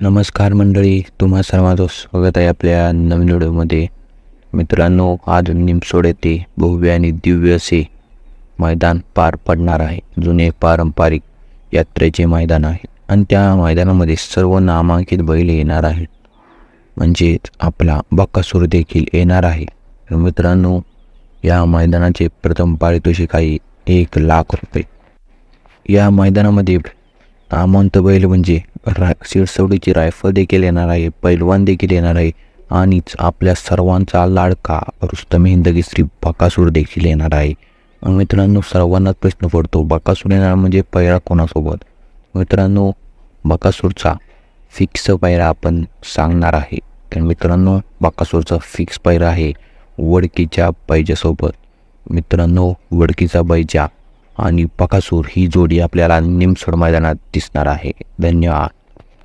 नमस्कार मंडळी तुम्हा सर्वांचं स्वागत आहे आपल्या नवीन व्हिडिओमध्ये. मित्रांनो आज निमसोड येथे भव्य आणि दिव्य असे मैदान पार पडणार आहे. जुने पारंपरिक यात्रेचे मैदान आहे. आणि त्या मैदानामध्ये सर्व नामांकित बैल येणार आहेत. म्हणजेच आपला बक्कासूर देखील येणार आहे. तर मित्रांनो या मैदानाचे प्रथम पारितोषिक आहे एक लाख रुपये. या मैदानामध्ये आमंत बैल म्हणजे रा शिरसवडीची रायफल देखील येणार आहे पैलवान देखील येणार आहे आणिच आपल्या सर्वांचा लाडका रुस्तम हिंदगी श्री बकासूर देखील येणार आहे. मित्रांनो सर्वांनाच प्रश्न पडतो बकासूर येणार म्हणजे पैरा कोणासोबत? मित्रांनो बकासूरचा फिक्स पैरा आपण सांगणार आहे. कारण मित्रांनो बकासूरचा फिक्स पैरा आहे वडकीच्या बैजासोबत. मित्रांनो वडकीचा बैजा आणि पकासूर ही जोडी आपल्याला निमसोड मैदानात दिसणार आहे. धन्यवाद.